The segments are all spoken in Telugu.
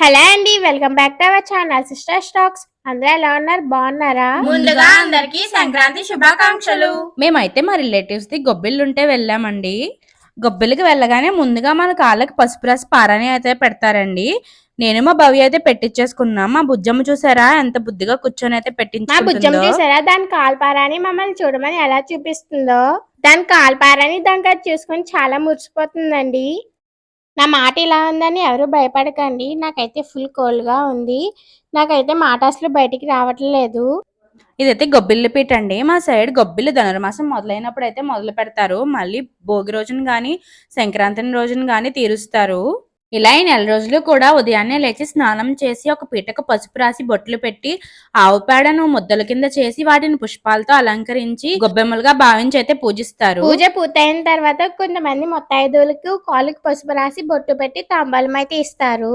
హలో అండి welcome back to our channel sister stocks. అందరూ ఎలా ఉన్నారు? బాగున్నారా? ముందుగా అందరికీ సంక్రాంతి శుభాకాంక్షలు. మేమైతే మా రిలేటివ్స్ ది గొబ్బిళ్ళుంటే వెళ్ళామండి. గొబ్బిలికి వెళ్ళగానే ముందుగా మన కాళ్ళకి పసుపు రాసి పారాని అయితే పెడతారండి. నేను మా భవ్య అయితే పెట్టించేసుకున్నాం మా బుజ్జమ్మ చూసారా? ఎంత బుద్ధిగా కూర్చొని అయితే మా బుజ్జం పెట్టించుకుంటుందో చూసారా? దాని కాల్పారాని మమ్మల్ని చూడమని ఎలా చూపిస్తుందో? దాని కాల్పారాని దానికి అది చూసుకొని చాలా మురిసిపోతుందండి. నా మాట ఇలా ఉందని ఎవరు భయపడకండి. నాకైతే ఫుల్ కోల్డ్గా ఉంది. నాకైతే మాట అసలు బయటికి రావట్లేదు. ఇదైతే గొబ్బిళ్ళ పీట అండి. మా సైడ్ గొబ్బిళ్ళు ధనుర్మాసం మొదలైనప్పుడు అయితే మొదలు పెడతారు. మళ్ళీ భోగి రోజున కానీ సంక్రాంతి రోజున కానీ తీరుస్తారు. ఇలా ఈ నెల రోజులు కూడా ఉదయాన్నే లేచి స్నానం చేసి ఒక పీటకు పసుపు రాసి బొట్లు పెట్టి ఆవు పేడను ముద్దల కింద చేసి వాటిని పుష్పాలతో అలంకరించి గొబ్బెమ్మలుగా భావించి అయితే పూజిస్తారు. పూజ పూర్తయిన తర్వాత కొంతమంది మొత్తాయిదులకు కాళ్ళకి పసుపు రాసి బొట్టు పెట్టి తాంబాలం అయితే ఇస్తారు.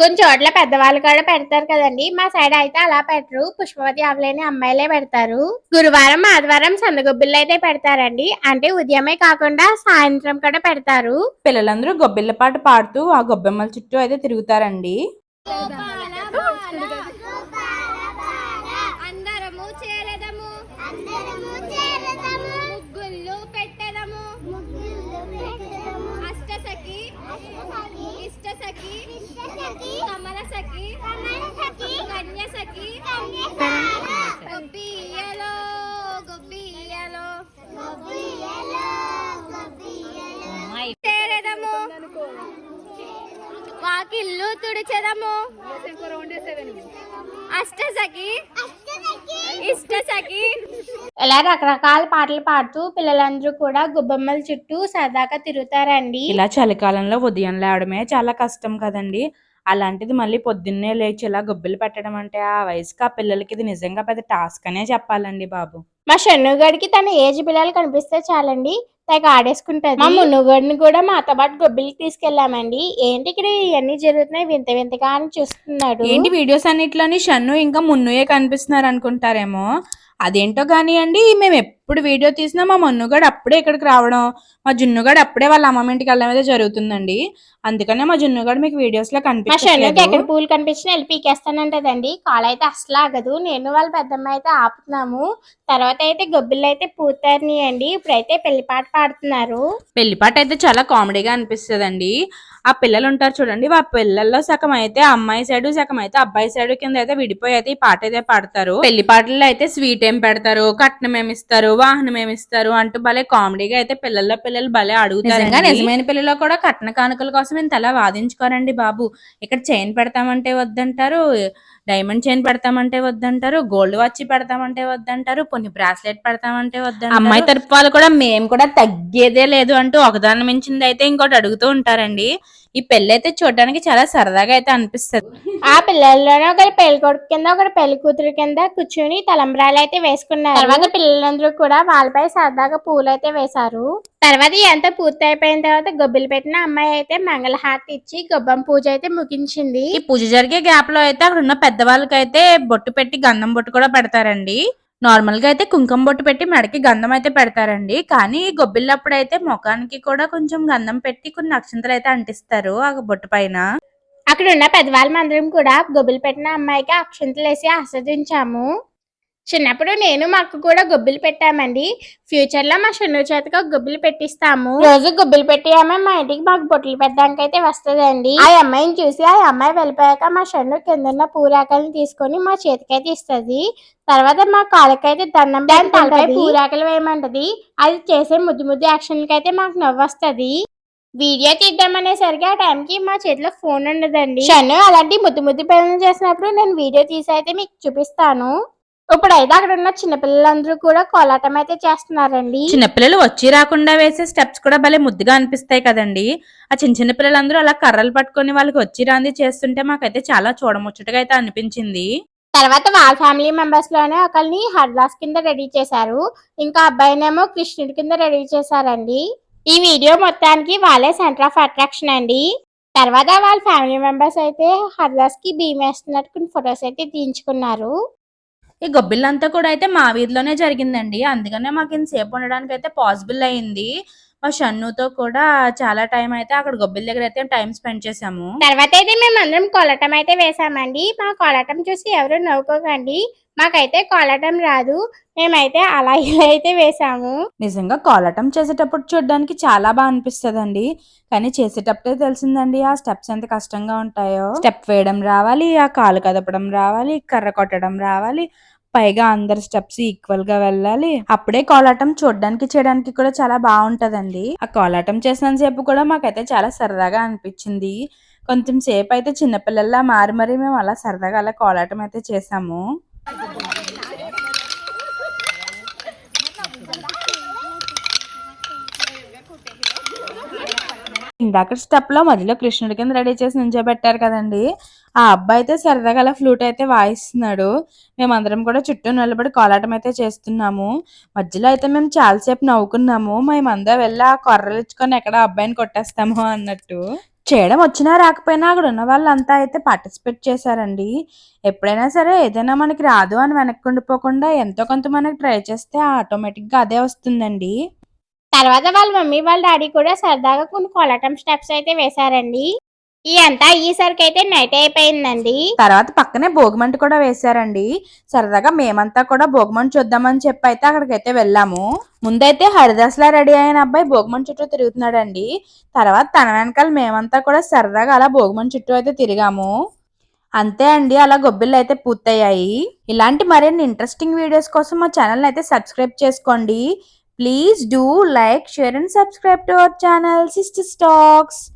కొన్ని చోట్ల పెద్దవాళ్ళు కూడా పెడతారు కదండి. మా సైడ్ అయితే అలా పెట్టరు. పుష్పవతి అవలేని అమ్మాయిలే పెడతారు. గురువారం ఆదివారం సందగొబ్బిళ్ళు అయితే పెడతారండి. అంటే ఉదయమే కాకుండా సాయంత్రం కూడా పెడతారు. పిల్లలందరూ గొబ్బిళ్ళ పాట పాడుతూ ఆ గొబ్బెమ్మల చుట్టూ అయితే తిరుగుతారండి అందరము చేరదము ముగ్గుళ్ళు పెట్టదము అష్టసఖి ఇష్టసఖి కమలసఖి. కన్యసఖి. గొబ్బియ్యలో గొబ్బియ్యలో. చేరదము. వాకిళ్ళు తుడిచెదము. అష్టసఖి. ఇష్టసఖి. ఇలా రకరకాల పాటలు పాడుతూ పిల్లలందరూ కూడా గుబ్బమ్మల చుట్టూ సరదాగా తిరుగుతారండి. ఇలా చలికాలంలో ఉదయం లేవడమే చాలా కష్టం కదండి. అలాంటిది మళ్ళీ పొద్దున్నే లేచి ఇలా గొబ్బిలు పెట్టడం అంటే ఆ వయసుకి ఆ పిల్లలకి ఇది నిజంగా పెద్ద టాస్క్ అనే చెప్పాలండి బాబు. మా షన్నుగడికి తన ఏజ్ పిల్లలు కనిపిస్తే చాలండి. తెగ ఆడేసుకుంటది. మా మున్నుగడిని కూడా మాతో పాటు గొబ్బిలికి తీసుకెళ్ళామండి. ఏంటి ఇక్కడ ఇవన్నీ జరుగుతున్నాయి వింత వింతగా అని చూస్తున్నాడు. ఏంటి వీడియోస్ అన్నిట్లోని షన్ను ఇంకా మున్నుయే కనిపిస్తున్నారు అనుకుంటారేమో. అదేంటో కానివ్వండి మేము ఎప్పుడు వీడియో తీసినా మా మన్నుగాడు అప్పుడే ఇక్కడికి రావడం మా జున్నుగాడు అప్పుడే వాళ్ళ అమ్మమ్మ ఇంటికి వెళ్ళడం అయితే జరుగుతుందండి. అందుకనే మా జున్నుగాడు మీకు వీడియోస్లో షన్నుకి ఎక్కడ పూలు కనిపించినా వెళ్ళి పీకేస్తానంటదండి. కాల్ అయితే అసలు ఆగదు. నేను వాళ్ళ పెద్దమ్మ అయితే ఆపుతున్నాము. తర్వాత అయితే గొబ్బిళ్ళు అయితే పూర్తయినాయండి ఇప్పుడైతే పెళ్ళి పాట పాడుతున్నారు. పెళ్ళిపాట అయితే చాలా కామెడీగా అనిపిస్తుందండి. ఆ పిల్లలు ఉంటారు చూడండి ఆ పిల్లల్లో సగం అయితే అమ్మాయి సైడ్ సగం అయితే అబ్బాయి సైడ్ కింద అయితే విడిపోయి అయితే ఈ పాట అయితే పాడతారు. పెళ్ళి పాటల్లో అయితే స్వీట్ ఏం పెడతారు కట్నం ఏమి ఇస్తారు వాహనం ఏమి ఇస్తారు అంటూ భలే కామెడీగా అయితే పిల్లల్లో పిల్లలు భలే అడుగుతారు నిజమైన పిల్లలు కూడా కట్న కానుకల కోసం ఇంత అలా వాదించుకోరండి బాబు. ఇక్కడ చైన్ పెడతామంటే వద్దంటారు డైమండ్ చైన్ పెడతామంటే వద్దంటారు గోల్డ్ వాచ్ పెడతామంటే వద్దంటారు కొన్ని బ్రాస్లెట్ పెడతామంటే వద్దంటారు. అమ్మాయి తరపు వాళ్ళు కూడా మేము కూడా తగ్గేదే లేదు అంటూ ఒకదాని మించింది అయితే ఇంకోటి అడుగుతూ ఉంటారండి. ఈ పెళ్ళి అయితే చూడడానికి చాలా సరదాగా అయితే అనిపిస్తుంది. ఆ పిల్లల్లోనే ఒకరు పెళ్ళి కొడుకు కింద ఒకరు పెళ్ళి కూతురు కింద కూర్చుని తలంబ్రాలు అయితే వేసుకున్నారు. తర్వాత పిల్లలందరూ కూడా వాళ్ళపై సరదాగా పూలు అయితే వేశారు. తర్వాత ఎంత పూర్తి అయిపోయిన తర్వాత గొబ్బిలు పెట్టిన అమ్మాయి అయితే మంగళహారతి ఇచ్చి గొబ్బం పూజ అయితే ముగించింది. ఈ పూజ జరిగే గ్యాప్లో అయితే అక్కడ ఉన్న పెద్దవాళ్ళకి అయితే బొట్టు పెట్టి గంధం బొట్టు కూడా పెడతారండి. నార్మల్గా అయితే కుంకుమ బొట్టు పెట్టి మెడకి గంధం అయితే పెడతారండి. కానీ ఈ గొబ్బిళ్ళప్పుడు అయితే ముఖానికి కూడా కొంచెం గంధం పెట్టి కొన్ని నక్షత్రాలు అయితే అంటిస్తారు ఆ బొట్టు పైన. అక్కడ ఉన్న పెద్దవాళ్ళ మందరం కూడా గొబ్బిలు పెట్టిన అమ్మాయికి అక్షంతలు వేసి ఆస్వాదించాము చిన్నప్పుడు నేను మా అక్క కూడా గొబ్బిలు పెట్టామండి. ఫ్యూచర్లో మా షన్ను చేతగా గొబ్బిలు పెట్టిస్తాము. రోజు గొబ్బిలు పెట్టి అమ్మాయి మా ఇంటికి మాకు బొట్లు పెట్టడానికి అయితే వస్తదండి. ఆ అమ్మాయిని చూసి ఆ అమ్మాయి వెళ్ళిపోయాక మా షన్ను కిందన్న పూరాకల్ని తీసుకొని మా చేతికైతే ఇస్తది. తర్వాత మా కాళ్ళకైతే దండం దాని తలపై పూరాకలు వేయమంటది. అది చేసే ముద్దు ముద్దు యాక్షన్లకి అయితే మాకు నవ్వొస్తది. వీడియో తీద్దామనేసరికి ఆ టైంకి మా చేతిలో ఫోన్ ఉండదండి. షన్ను అలాంటి ముద్దు ముద్దు పనులు చేసినప్పుడు నేను వీడియో తీసి అయితే మీకు చూపిస్తాను. ఇప్పుడైతే అక్కడ ఉన్న చిన్నపిల్లలందరూ కూడా కోలాటం అయితే చేస్తున్నారండి. చిన్నపిల్లలు వచ్చి రాకుండా వేసే స్టెప్స్ కూడా భలే ముద్దుగా అనిపిస్తాయి కదండి. ఆ చిన్న చిన్న పిల్లలందరూ అలా కర్రలు పట్టుకొని వాళ్ళకి వచ్చి రాంది చేస్తుంటే మాకైతే చాలా చూడముచ్చటగా అయితే అనిపించింది. తర్వాత వాళ్ళ ఫ్యామిలీ మెంబర్స్లోనే ఒకరిని హర్దాస్ కింద రెడీ చేశారు. ఇంకా అబ్బాయినేమో కృష్ణుడి కింద రెడీ చేశారండి. ఈ వీడియో మొత్తానికి వాళ్ళే సెంటర్ ఆఫ్ అట్రాక్షన్ అండి. తర్వాత వాళ్ళ ఫ్యామిలీ మెంబర్స్ అయితే హర్దాస్కి భీమ్ వేస్తున్నట్టు కొన్ని ఫొటోస్ అయితే తీయించుకున్నారు. ఈ గొబ్బిళ్ళంతా కూడా అయితే మా వీధిలోనే జరిగిందండి. అందుకనే మాకు ఇంతసేపు ఉండడానికి అయితే పాసిబుల్ అయింది. మా షన్నుతో కూడా చాలా టైం అయితే అక్కడ గొబ్బిల దగ్గర అయితే టైం స్పెండ్ చేసాము తర్వాత అయితే మేము అందరం కోలటం అయితే వేసామండి మా కోలటం చూసి ఎవరు నవ్వుకోకండి. మాకైతే కోలటం రాదు. మేమైతే అలా ఇలా అయితే వేసాము నిజంగా కోలాటం చేసేటప్పుడు చూడడానికి చాలా బాగా అనిపిస్తుందండి. కానీ చేసేటప్పుడే తెలిసిందండి ఆ స్టెప్స్ ఎంత కష్టంగా ఉంటాయో. స్టెప్ వేయడం రావాలి ఆ కాలు కదపడం రావాలి కర్ర కొట్టడం రావాలి పైగా అందరి స్టెప్స్ ఈక్వల్గా వెళ్ళాలి. అప్పుడే కోలాటం చూడడానికి చేయడానికి కూడా చాలా బాగుంటదండి. ఆ కోలాటం చేసిన సేపు కూడా మాకైతే చాలా సరదాగా అనిపించింది. కొంచెం సేపు అయితే చిన్నపిల్లల్లా మారి మరి మేము అలా సరదాగా అలా కోలాటం అయితే చేసాము. ఇందాక స్టెప్లో మధ్యలో కృష్ణుడి కింద రెడీ చేసి నించోబెట్టారు కదండి. ఆ అబ్బాయి అయితే సరదాగా అలా ఫ్లూట్ అయితే వాయిస్తున్నాడు. మేమందరం కూడా చుట్టూ నిలబడి కోలాటం అయితే చేస్తున్నాము. మధ్యలో అయితే మేము చాలాసేపు నవ్వుకున్నాము. మేమందరం వెళ్ళి ఆ కొర్రలు ఇచ్చుకొని ఎక్కడ అబ్బాయిని కొట్టేస్తాము అన్నట్టు. చేయడం వచ్చినా రాకపోయినా అక్కడ ఉన్న వాళ్ళంతా అయితే పార్టిసిపేట్ చేశారండి. ఎప్పుడైనా సరే ఏదైనా మనకి రాదు అని వెనక్కి ఉండిపోకుండా ఎంతో కొంత మనకి ట్రై చేస్తే ఆటోమేటిక్గా అదే వస్తుందండి. తర్వాత వాళ్ళ మమ్మీ వాళ్ళ డాడీ కూడా సరదాగా కొన్ని కొలటం స్టెప్స్ అయితే వేశారండి. ఈ అంతా ఈసరికి అయితే నైట్ అయిపోయిందండి. తర్వాత పక్కనే భోగిమంట కూడా వేశారండి. సరదాగా మేమంతా కూడా భోగిమంట చూద్దామని చెప్పి అయితే అక్కడికైతే వెళ్ళాము. ముందైతే హరిదాస్లా రెడీ అయిన అబ్బాయి భోగిమంట చుట్టూ తిరుగుతున్నాడండి. తర్వాత తన వెనకాల మేమంతా కూడా సరదాగా అలా భోగిమంట చుట్టూ అయితే తిరిగాము. అంతే అండి అలా గొబ్బిళ్ళు అయితే పూర్తయ్యాయి. ఇలాంటి మరిన్ని ఇంట్రెస్టింగ్ వీడియోస్ కోసం మా ఛానల్ అయితే సబ్స్క్రైబ్ చేసుకోండి. Please do like, share and subscribe to our channel Sister Talks.